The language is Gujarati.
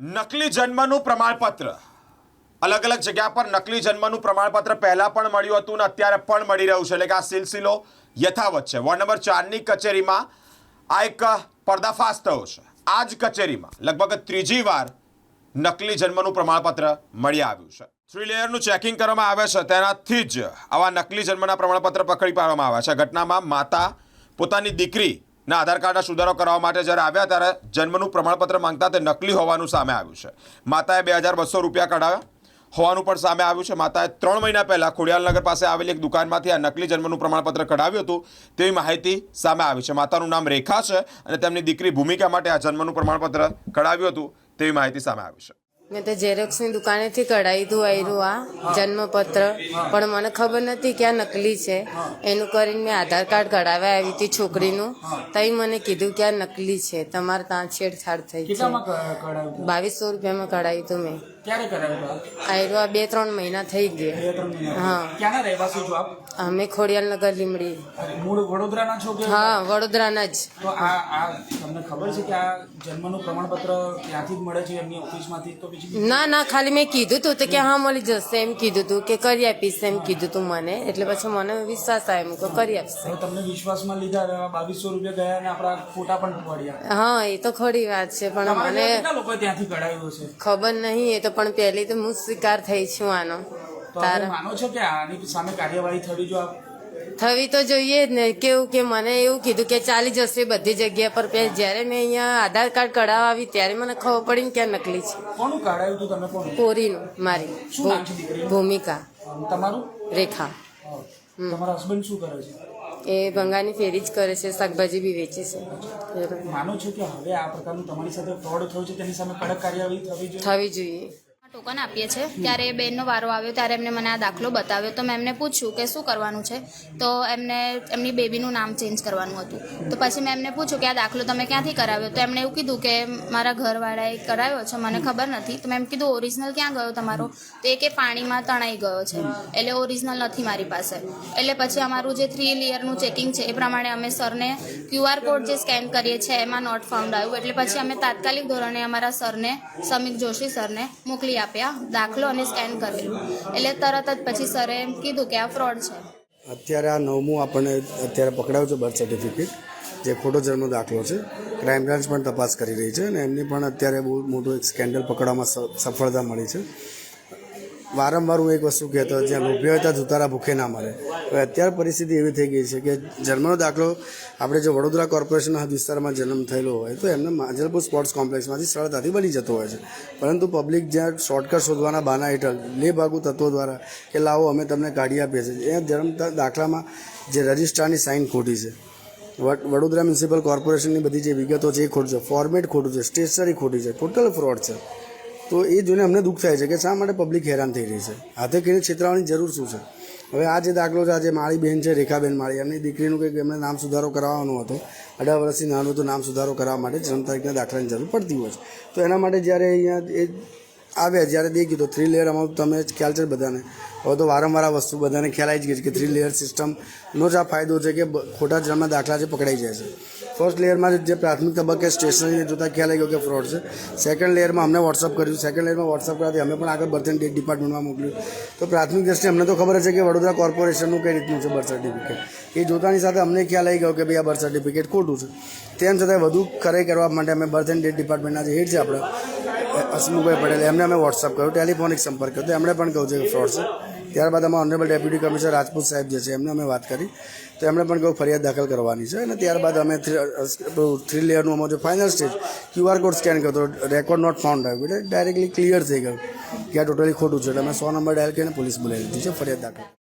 નકલી જન્મનું પ્રમાણપત્ર. અલગ અલગ જગ્યા પર નકલી જન્મનું પ્રમાણપત્ર પહેલા પણ મળ્યું હતું ને અત્યારે પણ મળી રહ્યું છે. એટલે કે આ સિલસિલો યથાવત છે. વોર્ડ નંબર ચારની કચેરીમાં આ એક પર્દાફાશ થયો છે. આ જ કચેરીમાં લગભગ ત્રીજી વાર નકલી જન્મનું પ્રમાણપત્ર મળી આવ્યું છે. થ્રી લેયરનું ચેકિંગ કરવામાં આવે છે. તેનાથી જ આવા નકલી જન્મના પ્રમાણપત્ર પકડી પાડવામાં આવ્યા છે. ઘટનામાં માતા, પોતાની દીકરીના આધાર કાર્ડના સુધારો કરવા માટે જ્યારે આવ્યા ત્યારે જન્મનું પ્રમાણપત્ર માંગતા તે નકલી હોવાનું સામે આવ્યું છે. માતાએ બે હજાર બસો રૂપિયા કઢાવ્યા. હોવાનું પણ સામે આવ્યું છે. માતાએ ત્રણ મહિના પહેલાં ખોડિયાલનગર પાસે આવેલી એક દુકાનમાંથી આ નકલી જન્મનું પ્રમાણપત્ર કઢાવ્યું હતું. તેવી માહિતી સામે આવી છે. માતાનું નામ રેખા છે અને તેમની દીકરી ભૂમિકા માટે આ જન્મનું પ્રમાણપત્ર કઢાવ્યું હતું. તેવી માહિતી સામે આવી છે. મેં તો ઝેરોક્સની દુકાનેથી કઢાવી હતું આયરું આ જન્મપત્ર. પણ મને ખબર નથી કે આ નકલી છે. એનું કરીને મેં આધાર કાર્ડ કઢાવ્યા આવી હતી છોકરીનું. તઈ મને કીધું કે આ નકલી છે. તમારે ત્યાં છેડછાડ થઈ છે. બાવીસો રૂપિયામાં કઢાવ્યું હતું મેં. ક્યારે કરાવ્યું હતું? આ? બે ત્રણ મહિના થઈ ગયા. હા. ક્યાંના રહેવાસી છો આપ? અમે ખોડિયાલનગર લીમડી મૂળ વડોદરાના છો કે? હા વડોદરાના જ. તો આ આ તમને ખબર છે કે આ જન્મનું પ્રમાણપત્ર ત્યાંથી જ મળે છે એમની ઓફિસમાંથી? તો પછી ના ના ખાલી મેં કીધું તું તો કે હા મળી જશે એમ કીધું તું કે કરી આપીશ એમ કીધું તું મને. એટલે પછી મને વિશ્વાસ આવ્યો કે કરી આપશે. તમને વિશ્વાસમાં લીધા બાવીસો રૂપિયા ગયા અને આપણા ફોટા પણ પડ્યા હા એ તો ખરી વાત છે પણ મને લોકો ત્યાંથી કઢાવ્યું છે ખબર નહીં એ તો પણ પહેલી તો હું શિકાર થઈ છું આનો. તારા માનો છો કે આની સામે કાર્યવાહી થવી જો થવી તો જોઈએ જ ને. કેવું કે મને એવું કીધું કે ચાલી જશે બધી જગ્યા પર. જ્યારે મેં અહીંયા આધાર કાર્ડ કઢાવવા આવી ત્યારે મને ખબર પડી ને ક્યાં નકલી છે. કોરીનું મારી? ભૂમિકા. તમારું? રેખા. તમારા હસબન્ડ શું કરે છે? એ ભંગાની ફેરી જ કરે છે શાકભાજી બી વેચે છે. માનું છું કે હવે આ પ્રકારનું તમારી સાથે ફ્રોડ થયું છે તેની સામે કડક કાર્યવાહી થવી જોઈએ? થવી જોઈએ. ટોકન આપીએ છીએ. ત્યારે એ બેનનો વારો આવ્યો, ત્યારે એમને મને આ દાખલો બતાવ્યો. તો મેં એમને પૂછ્યું કે શું કરવાનું છે? તો એમને, એમની બેબીનું નામ ચેન્જ કરવાનું હતું. તો પછી મેં એમને પૂછ્યું કે આ દાખલો તમે ક્યાંથી કરાવ્યો? તો એમણે એવું કીધું કે મારા ઘરવાળાએ કરાવ્યો છે, મને ખબર નથી. તો મેં કીધું ઓરિજિનલ ક્યાં ગયો તમારો? તો એ કે પાણીમાં તણાઈ ગયો છે. એટલે ઓરિજિનલ નથી મારી પાસે. એટલે પછી અમારું જે થ્રી લેયરનું ચેકિંગ છે, એ પ્રમાણે અમે સરને ક્યુઆર કોડ જે સ્કેન કરીએ છીએ, એમાં નોટ ફાઉન્ડ આવ્યું. એટલે પછી અમે તાત્કાલિક ધોરણે અમારા સરને સમીક જોશી સરને મોકલી આપ્યા, દાખલો અને સ્કેન કરેલું એટલે તરત જ પછી સરે એમ કીધું કે આ ફ્રોડ છે. અત્યારે આ નવમું આપણને અત્યારે પકડાયું છે બર્થ સર્ટિફિકેટ જે ખોટો જન્મ દાખલો છે. ક્રાઇમ બ્રાન્ચ પણ તપાસ કરી રહી છે અને એમની પણ અત્યારે બહુ મોટું એક સ્કેન્ડલ પકડવામાં સફળતા મળી છે. વારંવાર હું એક વસ્તુ કહેતો, જ્યાં લોભ્ય હોય ત્યાં ધુતારા ભૂખે ના મળે હવે અત્યારે પરિસ્થિતિ એવી થઈ ગઈ છે કે જન્મનો દાખલો આપણે જો વડોદરા કોર્પોરેશનના હદ વિસ્તારમાં જન્મ થયેલો હોય, તો એમને માજલપુર સ્પોર્ટ્સ કોમ્પ્લેક્સમાંથી સરળતાથી બની જતો હોય છે. પરંતુ પબ્લિક જ્યાં શોર્ટકટ શોધવાના બાના હેઠળ લે ભાગુ તત્વો દ્વારા કે લાવો અમે તમને કાઢી આપીએ છીએ એ જન્મ દાખલામાં જે રજિસ્ટ્રારની સાઇન ખોટી છે. વડ- વડોદરા મ્યુનિસિપલ કોર્પોરેશનની બધી જે વિગતો છે એ ખોટું છે. ફોર્મેટ ખોટું છે. સ્ટેશનરી ખોટી છે. ટોટલ ફ્રોડ છે. તો એ જોઈને અમને દુઃખ થાય છે કે શા માટે પબ્લિક હેરાન થઈ રહી છે? હાથે કરીને છેતરાવાની જરૂર શું છે? હવે આ જે દાખલો છે આજે માળી બેન છે, રેખાબેન માળી, એમની દીકરીનું કંઈક એમને નામ સુધારો કરાવવાનો હતો. અઢાર વર્ષથી નાનું હતું, નામ સુધારો કરાવવા માટે જન્મ તારીખના દાખલાની જરૂર પડતી હોય છે. તો એના માટે જ્યારે અહીંયા એ આવ્યા જ્યારે દેખ્યું તો થ્રી લેયર અમારું તમે જ ખ્યાલ છે બધાને. હવે તો વારંવાર આ વસ્તુ બધાને ખ્યાલ આવી જ ગઈ છે કે થ્રી લેયર સિસ્ટમનો જ આ ફાયદો છે કે ખોટા જન્મના દાખલા છે પકડાઈ જાય છે. ફર્સ્ટ લેયરમાં જે પ્રાથમિક તબક્કે સ્ટેશનરીને જોતા ખ્યાલ આવી ગયો કે ફ્રોડ છે. સેકન્ડ લેયરમાં અમને વોટ્સઅપ કર્યું. સેકન્ડ લેયરમાં વોટ્સઅપ કરવાથી અમે પણ આગળ બર્થ એન્ડ ડેટ ડિપાર્ટમેન્ટમાં મોકલ્યું. તો પ્રાથમિક દ્રષ્ટિએ અમને તો ખબર છે કે વડોદરા કોર્પોરેશનનું કઈ રીતનું છે બર્થ સર્ટિફિકેટ એ જોતાની સાથે અમને ખ્યાલ આવી ગયો કે ભાઈ આ બર્થ સર્ટિફિકેટ ખોટું છે. તેમ છતાં વધુ ખરે કરવા માટે અમે બર્થ એન્ડ ડેટ ડિપાર્ટમેન્ટના જે હેડ છે આપણે હસમુખભાઈ પટેલ, એમને અમે વોટ્સઅપ કર્યું, ટેલિફોનિક સંપર્ક કર્યો. એમણે પણ કહ્યું છે કે ફ્રોડ છે. ત્યારબાદ અમારા ઓનરેબલ ડેપ્યુટી કમિશનર રાજપૂત સાહેબ જે છે, એમને અમે વાત કરી. તો એમણે પણ કહ્યું, ફરિયાદ દાખલ કરવાની છે. અને ત્યારબાદ અમે થ્રી લેયરનું અમારું જે final stage QR code scan કર્યો તો રેકોર્ડ નોટ ફાઉન્ડ આવ્યું. એટલે ડાયરેક્ટલી ક્લિયર થઈ ગયું કે આ ટોટલી ખોટું છે. એટલે અમે સો નંબર ડાયલ કરીને પોલીસ બોલાવી દીધી છે, ફરિયાદ દાખલ.